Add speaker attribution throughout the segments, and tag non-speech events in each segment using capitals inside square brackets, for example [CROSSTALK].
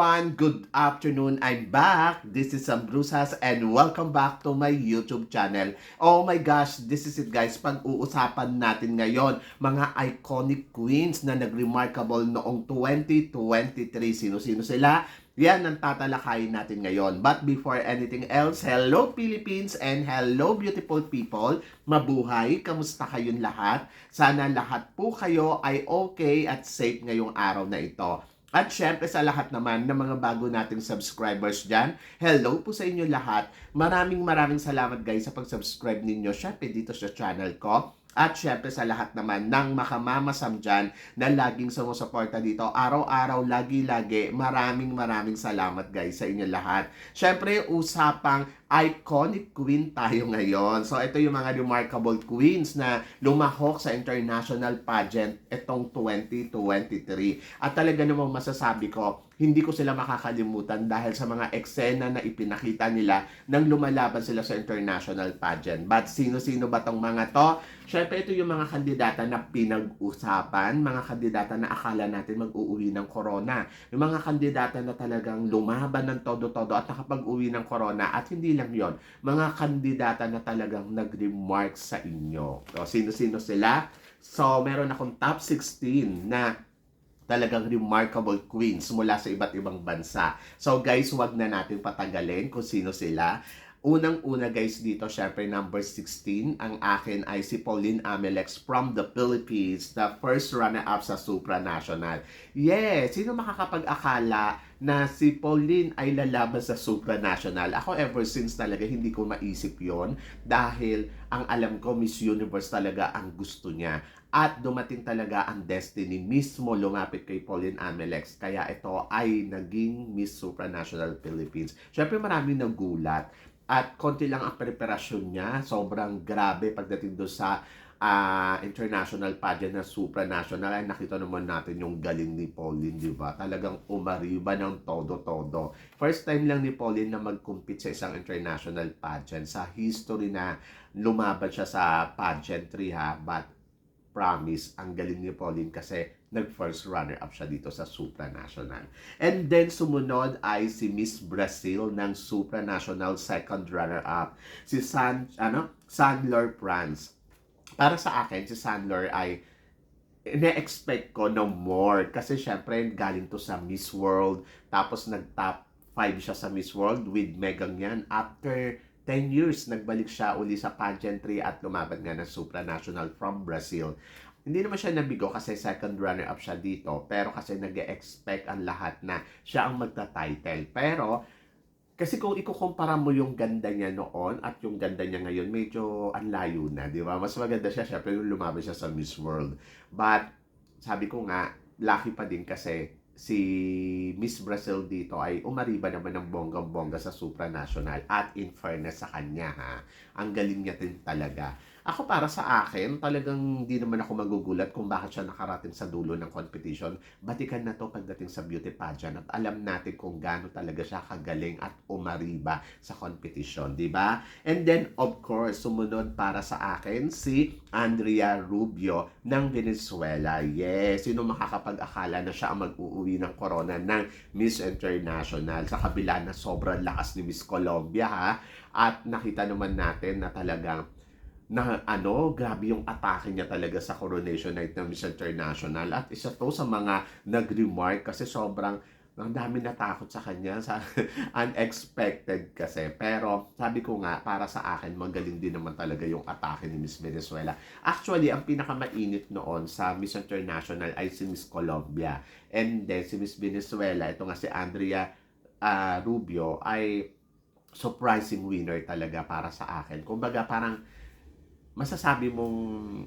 Speaker 1: Everyone! Good afternoon! I'm back! This is Sam Brusas and welcome back to my YouTube channel. Oh my gosh, this is it guys. Pag-uusapan natin ngayon, mga iconic queens na nag-remarkable noong 2023. Sino-sino sila? Yan ang tatalakayin natin ngayon. But before anything else, hello Philippines and hello beautiful people. Mabuhay! Kamusta kayong lahat? Sana lahat po kayo ay okay at safe ngayong araw na ito. At syempre sa lahat naman ng mga bago nating subscribers dyan, hello po sa inyo lahat. Maraming maraming salamat guys sa pag-subscribe ninyo syempre dito sa channel ko. At syempre sa lahat naman ng makamamasam dyan na laging sumusuporta dito. Araw-araw, lagi-lagi, maraming maraming salamat guys sa inyo lahat. Syempre, usapang iconic queen tayo ngayon. So ito yung mga remarkable queens na lumahok sa international pageant itong 2023. At talaga namang masasabi ko, hindi ko sila makakalimutan dahil sa mga eksena na ipinakita nila nang lumalaban sila sa international pageant. But sino-sino ba tong mga to? Syempre ito yung mga kandidata na pinag-usapan, mga kandidata na akala natin mag-uuwi ng corona. Yung mga kandidata na talagang lumaban ng todo-todo at nakapag-uwi ng corona at hindi lang yon mga kandidata na talagang nag-remark sa inyo. So, sino-sino sila? So, meron akong top 16 na talagang remarkable queens mula sa iba't ibang bansa. So guys, wag na natin patagalin kung sino sila. Unang-una guys dito, syempre number 16, ang akin ay si Pauline Amelex from the Philippines, the first runner-up sa supranational. Yes, sino makakapag-akala na si Pauline ay lalaban sa supranational? Ako ever since talaga hindi ko maisip yon dahil ang alam ko Miss Universe talaga ang gusto niya. At dumating talaga ang destiny mismo lumapit kay Pauline Amelex. Kaya ito ay naging Miss Supranational Philippines. Siyempre maraming nagulat. At konti lang ang preparasyon niya. Sobrang grabe pagdating doon sa uh, international pageant na supranational. Ay nakita naman natin yung galing ni Pauline, di ba? Talagang umariba ng todo-todo. First time lang ni Pauline na mag-compete sa isang international pageant. Sa history na lumaban siya sa pageantry ha. But promise, ang galing ni Pauline kasi nag-first runner-up siya dito sa supranational. And then sumunod ay si Miss Brazil ng supranational second runner-up. Si San, ano? Sandler France. Para sa akin, si Sandler ay ina-expect ko no more. Kasi syempre, galing to sa Miss World. Tapos nag-top 5 siya sa Miss World with Megan yan. After 10 years, nagbalik siya uli sa pageantry at lumaban nga ng supranational from Brazil. Hindi naman siya nabigo kasi second runner-up siya dito. Pero kasi nag expect ang lahat na siya ang magta-title. Pero, kasi kung ikukumpara mo yung ganda niya noon at yung ganda niya ngayon, medyo ang layo na, di ba? Mas maganda siya, syempre, yung lumaban siya sa Miss World. But, sabi ko nga, lucky pa din kasi si Miss Brazil dito ay umariba naman ng bonggang-bongga sa supranational at in fairness sa kanya ha, ang galing niya din talaga. Ako para sa akin, talagang hindi naman ako magugulat kung bakit siya nakarating sa dulo ng competition. Batikan na to pagdating sa beauty pageant at alam natin kung gaano talaga siya kagaling at umariba sa competition, di ba? And then, of course, sumunod para sa akin si Andrea Rubio ng Venezuela. Yes, sino makakapag-akala na siya ang mag-uuwi ng corona ng Miss International sa kabila na sobrang lakas ni Miss Colombia ha. At nakita naman natin na talagang na ano, grabe yung atake niya talaga sa coronation night ng Miss International. At isa to sa mga nag-remark kasi sobrang ang dami natakot sa kanya sa [LAUGHS] unexpected kasi. Pero sabi ko nga, para sa akin, magaling din naman talaga yung atake ni Miss Venezuela. Actually, ang pinakamainit noon sa Miss International ay si Miss Colombia. And then si Miss Venezuela, ito nga si Andrea uh, Rubio, ay surprising winner talaga para sa akin. Kumbaga parang masasabi mong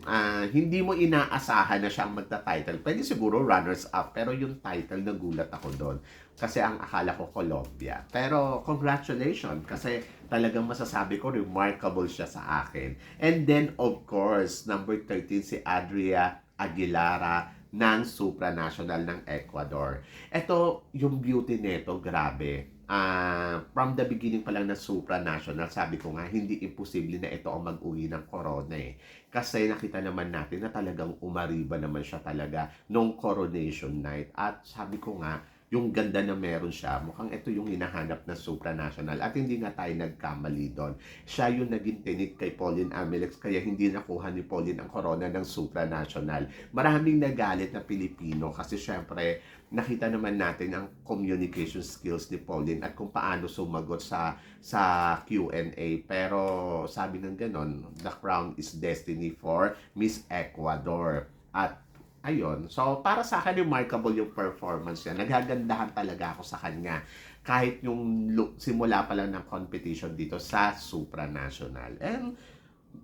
Speaker 1: uh, hindi mo inaasahan na siyang magta-title. Pwede siguro runners-up, pero yung title, nagulat ako doon. Kasi ang akala ko Colombia. Pero congratulations, kasi talagang masasabi ko, remarkable siya sa akin. And then, of course, number 13, si Adria Aguilara ng supranational ng Ecuador. Ito, yung beauty nito, grabe uh, from the beginning pa lang ng supranational, sabi ko nga, hindi imposible na ito ang mag-uwi ng corona eh. Kasi nakita naman natin na talagang umariba naman siya talaga nung coronation night. At sabi ko nga, yung ganda na meron siya, mukhang ito yung hinahanap na supranational. At hindi nga tayo nagkamali doon. Siya yung naging tinik kay Pauline Amex, kaya hindi nakuha ni Pauline ang corona ng supranational. Maraming nagalit na Pilipino kasi syempre, nakita naman natin ang communication skills ni Pauline at kung paano sumagot sa sa Q&A. Pero sabi ng ganon, the crown is destiny for Miss Ecuador. At ayun, so para sa akin remarkable yung performance niya. Nagagandahan talaga ako sa kanya. Kahit yung simula pa lang ng competition dito sa supranational. And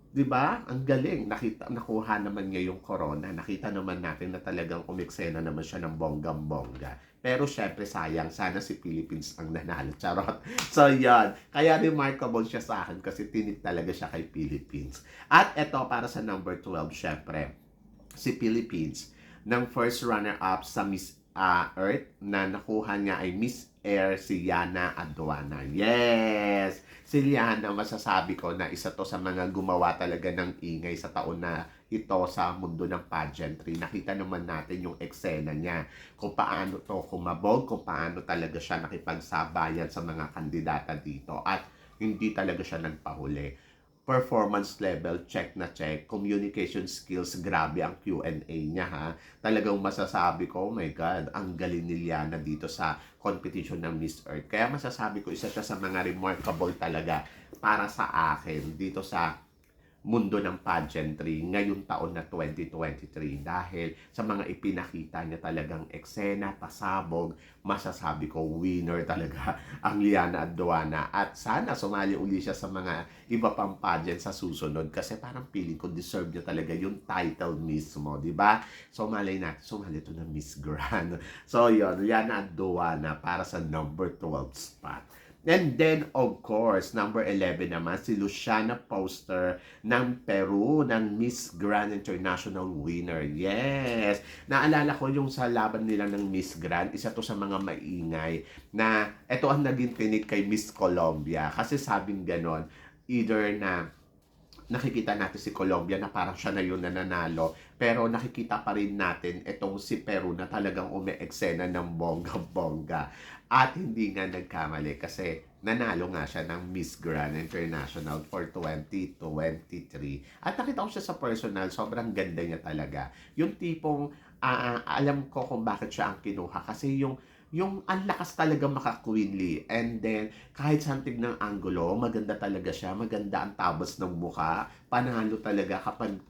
Speaker 1: 'di ba? Ang galing. Nakita nakuha naman niya yung corona. Nakita naman natin na talagang umeksena naman siya ng bonggam-bongga. Pero syempre sayang, sana si Philippines ang nanalo. Charot. [LAUGHS] So yan. Kaya remarkable siya sa akin kasi tinik talaga siya kay Philippines. At eto para sa number 12, syempre, si Philippines ng first runner-up sa Miss ah, Earth na nakuha niya ay Miss Air si Yana Aduana. Yes! Si Yana, masasabi ko na isa to sa mga gumawa talaga ng ingay sa taon na ito sa mundo ng pageantry. Nakita naman natin yung eksena niya, kung paano to kumabog, kung paano talaga siya nakipagsabayan sa mga kandidata dito at hindi talaga siya nagpahuli performance level, check na check. Communication skills, grabe ang Q&A niya ha. Talagang masasabi ko, oh my God, ang galing ni Liana dito sa competition ng Miss Earth. Kaya masasabi ko, isa siya sa mga remarkable talaga para sa akin dito sa mundo ng pageantry ngayong taon na 2023 dahil sa mga ipinakita niya talagang eksena, pasabog, masasabi ko winner talaga [LAUGHS] ang Liana Aduana at sana sumali uli siya sa mga iba pang pageant sa susunod kasi parang feeling ko deserve niya talaga yung title mismo, di ba? So malay natin, sumali to ng Miss Grand. [LAUGHS] So yun, Liana Aduana para sa number 12 spot. And then, of course, number 11 naman, si Luciana Poster ng Peru, ng Miss Grand International winner. Yes! Naalala ko yung sa laban nila ng Miss Grand, isa to sa mga maingay na ito ang naging tinik kay Miss Colombia. Kasi sabing ganon, either na nakikita natin si Colombia na parang siya na yun na nanalo. Pero nakikita pa rin natin itong si Peru na talagang ume-eksena ng bongga-bongga. At hindi nga nagkamali kasi nanalo nga siya ng Miss Grand International for 2023. At nakita ko siya sa personal, sobrang ganda niya talaga. Yung tipong, ah, alam ko kung bakit siya ang kinuha. Kasi yung yung ang lakas talaga maka-queenly. And then, kahit sa ng angulo, maganda talaga siya. Maganda ang tabas ng mukha. Panalo talaga kapag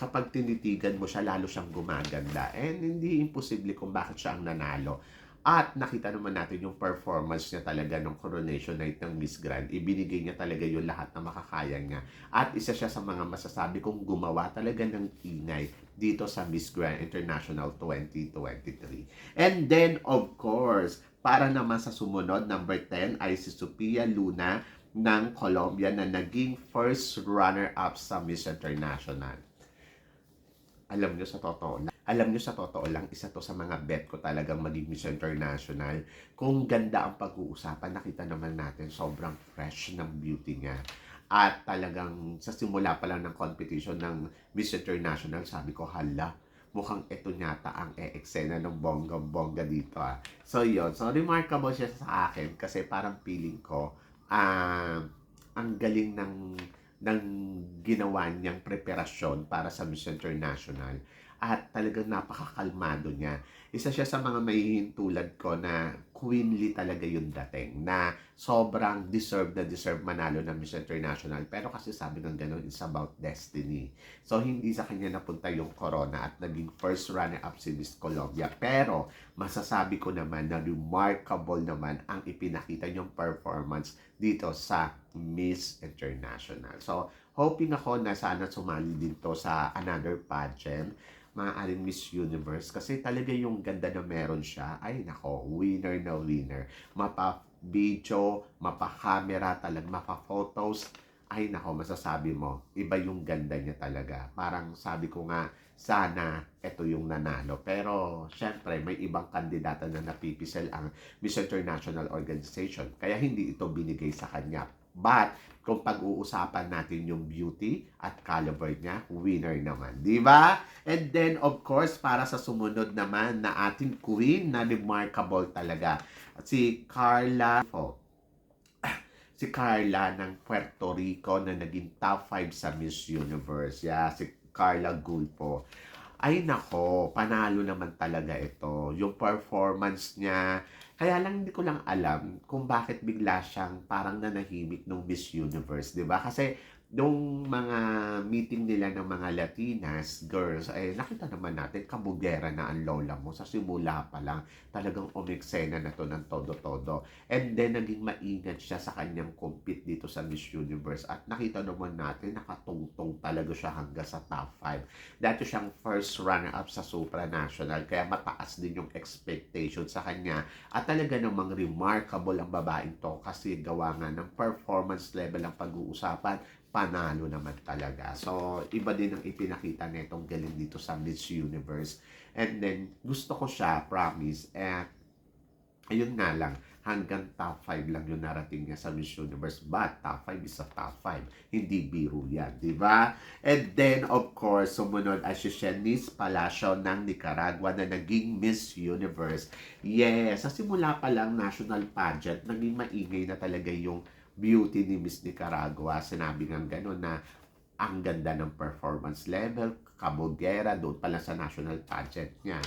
Speaker 1: kapag tinitigan mo siya, lalo siyang gumaganda. And hindi imposible kung bakit siya ang nanalo. At nakita naman natin yung performance niya talaga ng coronation night ng Miss Grand. Ibinigay niya talaga yung lahat na makakaya niya. At isa siya sa mga masasabi kong gumawa talaga ng ingay dito sa Miss Grand International 2023. And then, of course, para naman sa sumunod, number 10 ay si Sophia Luna ng Colombia na naging first runner-up sa Miss International alam nyo sa totoo lang, alam nyo sa totoo lang, isa to sa mga bet ko talagang maging Miss International. Kung ganda ang pag-uusapan, nakita naman natin sobrang fresh ng beauty niya. At talagang sa simula pa lang ng competition ng Miss International, sabi ko, hala, mukhang ito nyata ang e-eksena ng bongga-bongga dito. Ah. So, yun. So, remarkable siya sa akin kasi parang feeling ko, ah, ang galing ng ng ginawa niyang preparasyon para sa Miss International at talagang napakakalmado niya. Isa siya sa mga mahihintulad ko na queenly talaga yung dating na sobrang deserve na deserve manalo ng Miss International. Pero kasi sabi ng ganun it's about destiny. So hindi sa kanya napunta yung corona at naging first runner-up si Miss Colombia. Pero masasabi ko naman na remarkable naman ang ipinakita niyong performance dito sa Miss International. So hoping ako na sana sumali din to sa another pageant maaaring Miss Universe. Kasi talaga yung ganda na meron siya. Ay nako winner na winner. Mapa video mapa camera talag mapa photos. Ay nako masasabi mo iba yung ganda niya talaga. Parang sabi ko nga sana ito yung nanalo. Pero syempre may ibang kandidata na napipisel ang Miss International Organization. Kaya hindi ito binigay sa kanya But, kung pag-uusapan natin yung beauty at caliber niya, winner naman. Di ba? And then, of course, para sa sumunod naman na ating queen na remarkable talaga. Si Carla oh, [CLEARS THROAT] si Carla ng Puerto Rico na naging top 5 sa Miss Universe. Yeah, si Carla Gulpo. Ay nako, panalo naman talaga ito. Yung performance niya, kaya lang hindi ko lang alam kung bakit bigla siyang parang nanahimik nung Miss Universe, 'di ba? Kasi nung mga meeting nila ng mga Latinas, girls, ay nakita naman natin, kabugera na ang lola mo. Sa simula pa lang, talagang umeksena na to ng todo-todo. And then, naging maingat siya sa kanyang compete dito sa Miss Universe. At nakita naman natin, nakatungtong talaga siya hanggang sa top 5. Dati siyang first runner-up sa supranational, kaya mataas din yung expectation sa kanya. At talaga namang remarkable ang babaeng to kasi gawa nga ng performance level ang pag-uusapan panalo naman talaga. So, iba din ang ipinakita nitong galing dito sa Miss Universe. And then, gusto ko siya, promise. Eh, ayun nga lang, hanggang top 5 lang yung narating niya sa Miss Universe. But, top 5 is a top 5. Hindi biro yan, di ba? And then, of course, sumunod ay si Shanice Palacio ng Nicaragua na naging Miss Universe. Yes, sa simula pa lang national pageant, naging maingay na talaga yung beauty ni Miss Nicaragua. Sinabi nga gano'n na ang ganda ng performance level, kabogera, doon pala sa national pageant niya.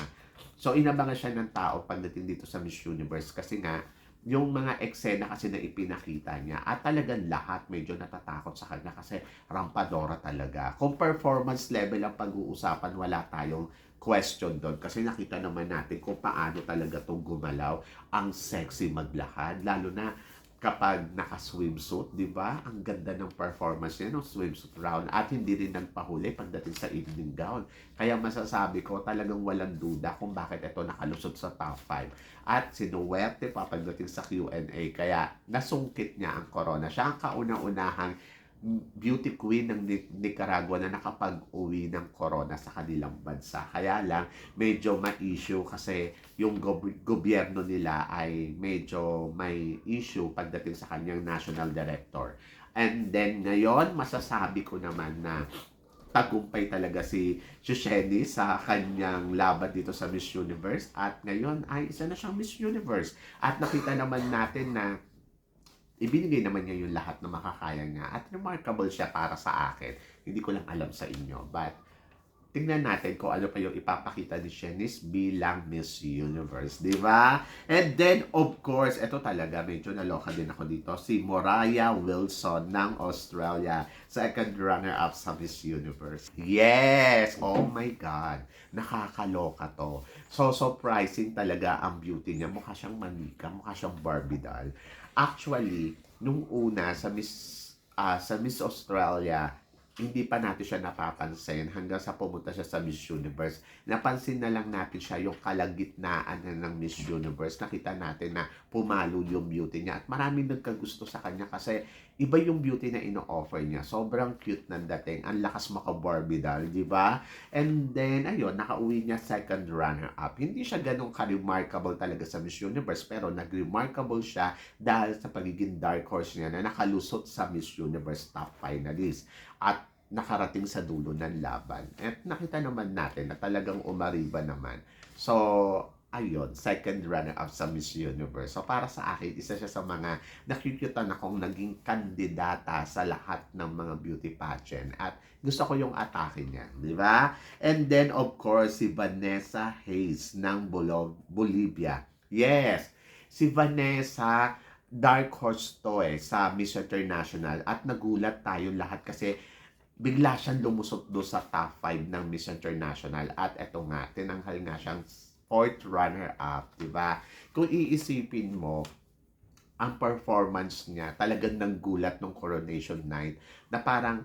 Speaker 1: So, inabangan siya ng tao pagdating dito sa Miss Universe kasi nga, yung mga eksena kasi na ipinakita niya at talagang lahat medyo natatakot sa kanya kasi rampadora talaga. Kung performance level ang pag-uusapan, wala tayong question doon kasi nakita naman natin kung paano talaga itong gumalaw ang sexy maglakad lalo na kapag naka-swimsuit, di ba? Ang ganda ng performance niya ng swimsuit round at hindi rin nagpahuli pagdating sa evening gown. Kaya masasabi ko talagang walang duda kung bakit ito nakalusot sa top 5. At sinuwerte pa pagdating sa Q&A kaya nasungkit niya ang corona. Siya ang kauna-unahang beauty queen ng Nicaragua na nakapag-uwi ng corona sa kanilang bansa. Kaya lang, medyo ma-issue kasi yung gob- gobyerno nila ay medyo may issue pagdating sa kanyang national director. And then ngayon, masasabi ko naman na tagumpay talaga si Shusheni sa kanyang laban dito sa Miss Universe at ngayon ay isa na siyang Miss Universe. At nakita naman natin na ibinigay naman niya yung lahat na makakaya niya at remarkable siya para sa akin. Hindi ko lang alam sa inyo. But, tingnan natin kung ano pa yung ipapakita ni Shanice bilang Miss Universe, di ba? And then, of course, ito talaga, medyo naloka din ako dito, si Moraya Wilson ng Australia, second runner-up sa Miss Universe. Yes! Oh my God! Nakakaloka to. So, surprising talaga ang beauty niya. Mukha siyang manika, mukha siyang Barbie doll. Actually, nung una sa Miss ah, sa Miss Australia, hindi pa natin siya napapansin hanggang sa pumunta siya sa Miss Universe. Napansin na lang natin siya yung kalagitnaan na ng Miss Universe. Nakita natin na pumalo yung beauty niya. At maraming nagkagusto sa kanya kasi iba yung beauty na ino-offer niya. Sobrang cute ng dating. Ang lakas maka-Barbie doll, di ba? And then, ayun, nakauwi niya second runner-up. Hindi siya ganun ka-remarkable talaga sa Miss Universe, pero nag-remarkable siya dahil sa pagiging dark horse niya na nakalusot sa Miss Universe top finalist. At nakarating sa dulo ng laban. At nakita naman natin na talagang umariba naman. So, ayun, second runner-up sa Miss Universe. So, para sa akin, isa siya sa mga nakikyutan akong naging kandidata sa lahat ng mga beauty pageant. At gusto ko yung atake niya, di ba? And then, of course, si Vanessa Hayes ng Bolo- Bolivia. Yes, si Vanessa, dark horse to eh, sa Miss International. At nagulat tayo lahat kasi bigla siyang lumusot do sa top 5 ng Miss International at eto nga, tinanghal nga siyang fourth runner-up, di ba? Kung iisipin mo, ang performance niya talagang nanggulat nung coronation night na parang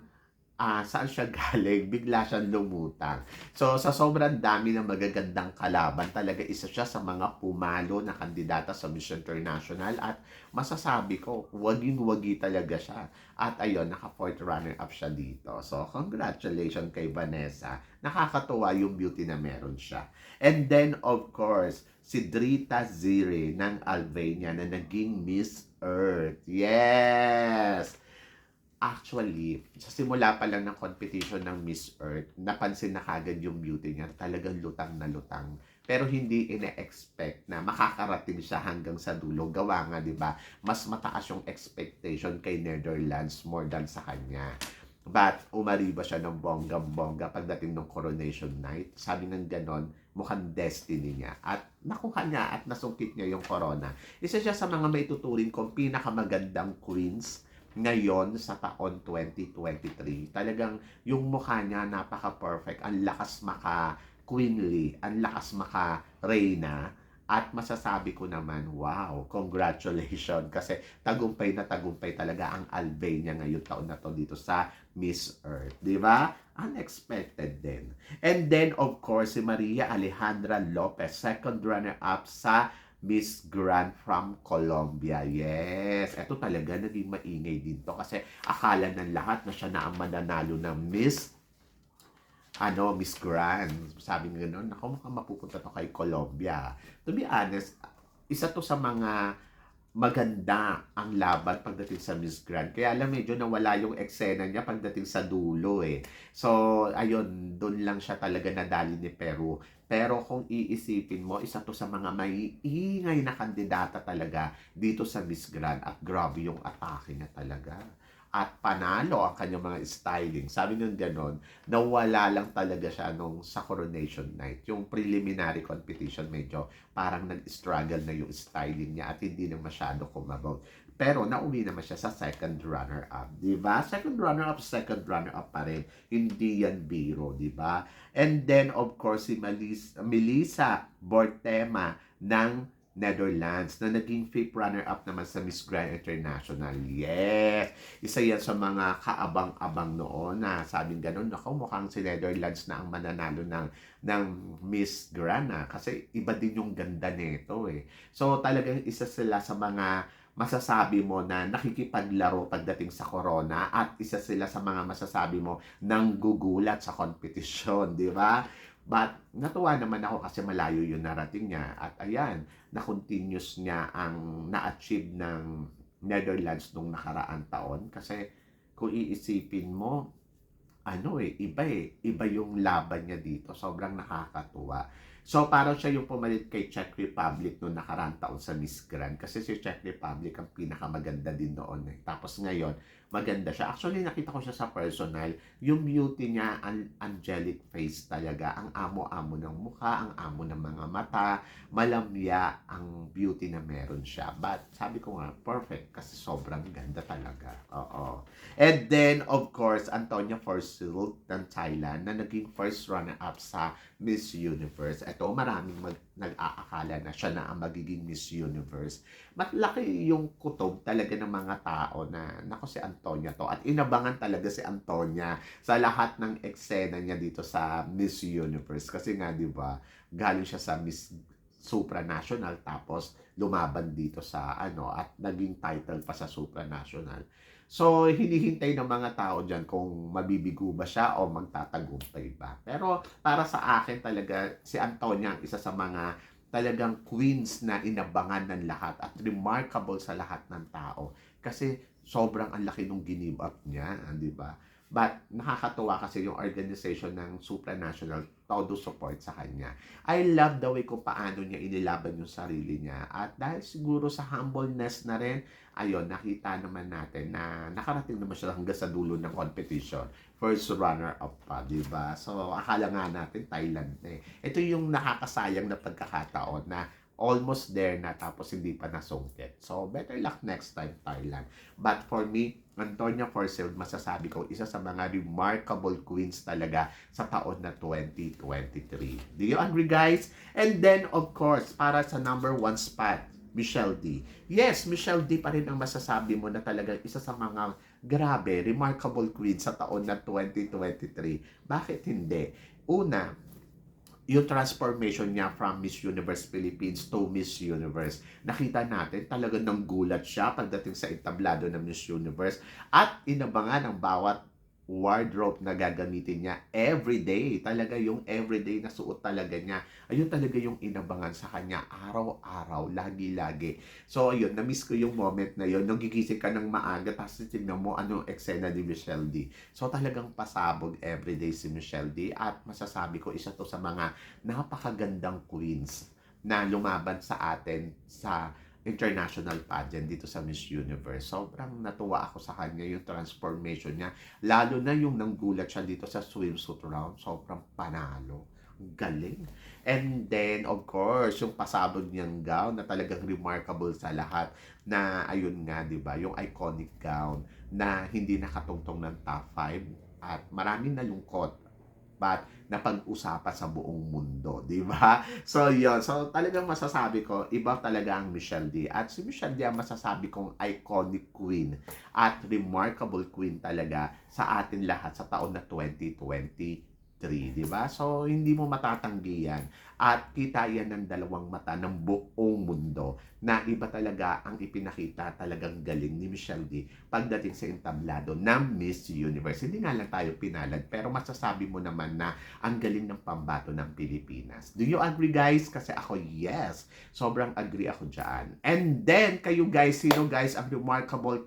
Speaker 1: ah saan siya [LAUGHS] galing, bigla siyang lumutang. So, sa sobrang dami ng magagandang kalaban, talaga isa siya sa mga pumalo na kandidata sa Miss International at masasabi ko, waging-wagi talaga siya. At ayun, naka-fourth runner-up siya dito. So, congratulations kay Vanessa. Nakakatuwa yung beauty na meron siya. And then, of course, si Drita Zire ng Albania na naging Miss Earth. Yes! Actually, sa simula pa lang ng competition ng Miss Earth, napansin na kagad yung beauty niya. Talagang lutang na lutang. Pero hindi ina-expect na makakarating siya hanggang sa dulo. Gawa nga, di ba? Mas mataas yung expectation kay Netherlands more than sa kanya. But umariba siya ng bonggang-bongga pagdating ng coronation night. Sabi ng ganon, mukhang destiny niya. At nakuha niya at nasungkit niya yung corona. Isa siya sa mga may tuturing kong pinakamagandang queens ngayon sa taon 2023. Talagang yung mukha niya napaka-perfect. Ang lakas maka-queenly. Ang lakas maka-reyna. At masasabi ko naman, wow, congratulations. [LAUGHS] Kasi tagumpay na tagumpay talaga ang Albania ngayon taon na to dito sa Miss Earth. Di ba? Unexpected din. And then, of course, si Maria Alejandra Lopez, second runner-up sa Miss Grand from Colombia. Yes, ito talaga naging maingay din to kasi akala ng lahat na siya na ang mananalo ng Miss ano, Miss Grand. Sabi nga noon, ako mukhang mapupunta to kay Colombia. To be honest, isa to sa mga maganda ang laban pagdating sa Miss Grand. Kaya lang medyo nawala yung eksena niya pagdating sa dulo eh. So, ayun, doon lang siya talaga nadali ni Peru. Pero kung iisipin mo, isa to sa mga may ingay na kandidata talaga dito sa Miss Grand at grabe yung atake niya talaga. At panalo ang kanyang mga styling. Sabi nung ganon, nawala lang talaga siya nung sa coronation night. Yung preliminary competition medyo parang nag-struggle na yung styling niya at hindi na masyado kumabog. Pero nauwi naman siya sa second runner-up, di ba? Second runner-up, second runner-up pa rin. Hindi yan biro, di ba? And then, of course, si Melissa Bortema ng Netherlands na naging fifth runner-up naman sa Miss Grand International. Yes! Isa yan sa mga kaabang-abang noon na sabing ganun, ako mukhang si Netherlands na ang mananalo ng, ng Miss Grand na kasi iba din yung ganda nito eh. So talagang isa sila sa mga masasabi mo na nakikipaglaro pagdating sa corona at isa sila sa mga masasabi mo nang gugulat sa competition, di ba? But natuwa naman ako kasi malayo yung narating niya at ayan, na-continuous niya ang na-achieve ng Netherlands nung nakaraang taon kasi kung iisipin mo, ano eh, iba eh, iba yung laban niya dito. Sobrang nakakatuwa. So, parang siya yung pumalit kay Czech Republic noong nakaraang taon sa Miss Grand. Kasi si Czech Republic ang pinakamaganda din noon eh. Tapos ngayon, maganda siya. Actually, nakita ko siya sa personal. Yung beauty niya, an angelic face talaga. Ang amo-amo ng mukha, ang amo ng mga mata. Malamya ang beauty na meron siya. But, sabi ko nga, perfect. Kasi sobrang ganda talaga. Oo. And then, of course, Antonia Forsyth ng Thailand na naging first runner-up sa Miss Universe. Ito, maraming mag, nag-aakala na siya na ang magiging Miss Universe. Matlaki yung kutob talaga ng mga tao na, nako si Antonia to. At inabangan talaga si Antonia sa lahat ng eksena niya dito sa Miss Universe. Kasi nga, di ba, galing siya sa Miss supranational tapos lumaban dito sa ano at naging title pa sa supranational. So, hinihintay ng mga tao dyan kung mabibigo ba siya o magtatagumpay ba. Pero para sa akin talaga, si Antonia ang isa sa mga talagang queens na inabangan ng lahat at remarkable sa lahat ng tao. Kasi sobrang ang laki nung give up niya, di ba? But nakakatuwa kasi yung organization ng supranational todo support sa kanya. I love the way kung paano niya inilaban yung sarili niya. At dahil siguro sa humbleness na rin, ayun, nakita naman natin na nakarating naman siya hanggang sa dulo ng competition. First runner-up pa, di ba? So, akala nga natin Thailand eh. Ito yung nakakasayang na pagkakataon na almost there na tapos hindi pa nasungkit. So, better luck next time, Thailand. But for me, Antonia Forsyth, masasabi ko, isa sa mga remarkable queens talaga sa taon na 2023. Do you agree, guys? And then, of course, para sa number one spot, Michelle D. Yes, Michelle D pa rin ang masasabi mo na talagang isa sa mga grabe, remarkable queen sa taon na 2023. Bakit hindi? Una, yung transformation niya from Miss Universe Philippines to Miss Universe. Nakita natin talagang nang gulat siya pagdating sa entablado ng Miss Universe at inabangan ng bawat wardrobe na gagamitin niya everyday. Talaga yung everyday na suot talaga niya. Ayun talaga yung inabangan sa kanya araw-araw, lagi-lagi. So ayun, na-miss ko yung moment na yun. Nung gigising ka ng maaga, tapos tignan mo ano eksena ni Michelle D. So talagang pasabog everyday si Michelle D. At masasabi ko, isa to sa mga napakagandang queens na lumaban sa atin sa international pageant dito sa Miss Universe. Sobrang natuwa ako sa kanya yung transformation niya. Lalo na yung nanggulat siya dito sa swimsuit round. Sobrang panalo. Galing. And then, of course, yung pasabog niyang gown na talagang remarkable sa lahat na, ayun nga, di ba, yung iconic gown na hindi nakatungtong ng top 5 at maraming nalungkot but napag-usapan sa buong mundo, di ba? [LAUGHS] So, yun. So, talagang masasabi ko, iba talaga ang Michelle D. At si Michelle D ang masasabi kong iconic queen at remarkable queen talaga sa atin lahat sa taon na 2023, di ba? So, hindi mo matatanggi yan. At kita yan ng dalawang mata ng buong mundo na iba talaga ang ipinakita talagang galing ni Michelle D pagdating sa entablado ng Miss Universe. Hindi nga lang tayo pinalad, pero masasabi mo naman na ang galing ng pambato ng Pilipinas. Do you agree guys? Kasi ako, yes. Sobrang agree ako dyan. And then, kayo guys, sino guys ang remarkable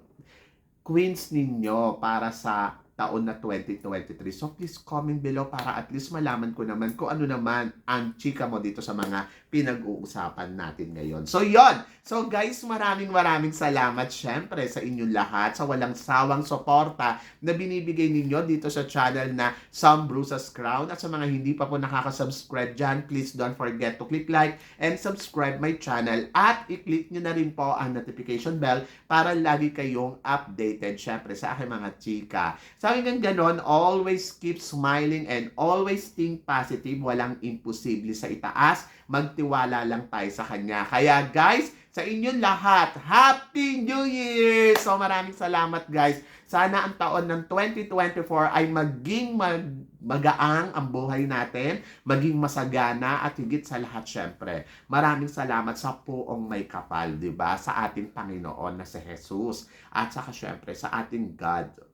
Speaker 1: queens ninyo para sa taon na 2023. So please comment below para at least malaman ko naman kung ano naman ang chika mo dito sa mga pinag-uusapan natin ngayon. So yon. So guys, maraming maraming salamat syempre sa inyong lahat sa walang sawang suporta na binibigay ninyo dito sa channel na Some Bruises Crown. At sa mga hindi pa po nakaka-subscribe dyan, please don't forget to click like and subscribe my channel at i-click nyo na rin po ang notification bell para lagi kayong updated syempre sa aking mga chika. Sa akin ganon, always keep smiling and always think positive. Walang imposible sa itaas. Magtiwala lang tayo sa kanya. Kaya guys, sa inyong lahat, Happy New Year! So maraming salamat guys. Sana ang taon ng 2024 ay maging mag magaang ang buhay natin, maging masagana at higit sa lahat syempre. Maraming salamat sa puong may kapal, 'di ba? Sa ating Panginoon na si Jesus at saka syempre sa ating God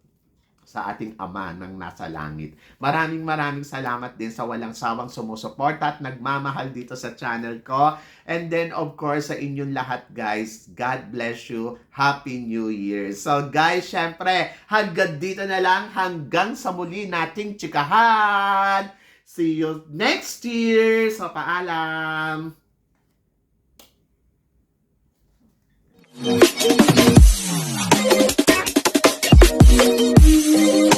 Speaker 1: sa ating Ama ng nasa langit. Maraming maraming salamat din sa walang sawang sumusuporta at nagmamahal dito sa channel ko. And then of course sa inyong lahat guys, God bless you. Happy New Year. So guys, syempre, hanggang dito na lang hanggang sa muli nating chikahan. See you next year. So paalam.
Speaker 2: Thank you.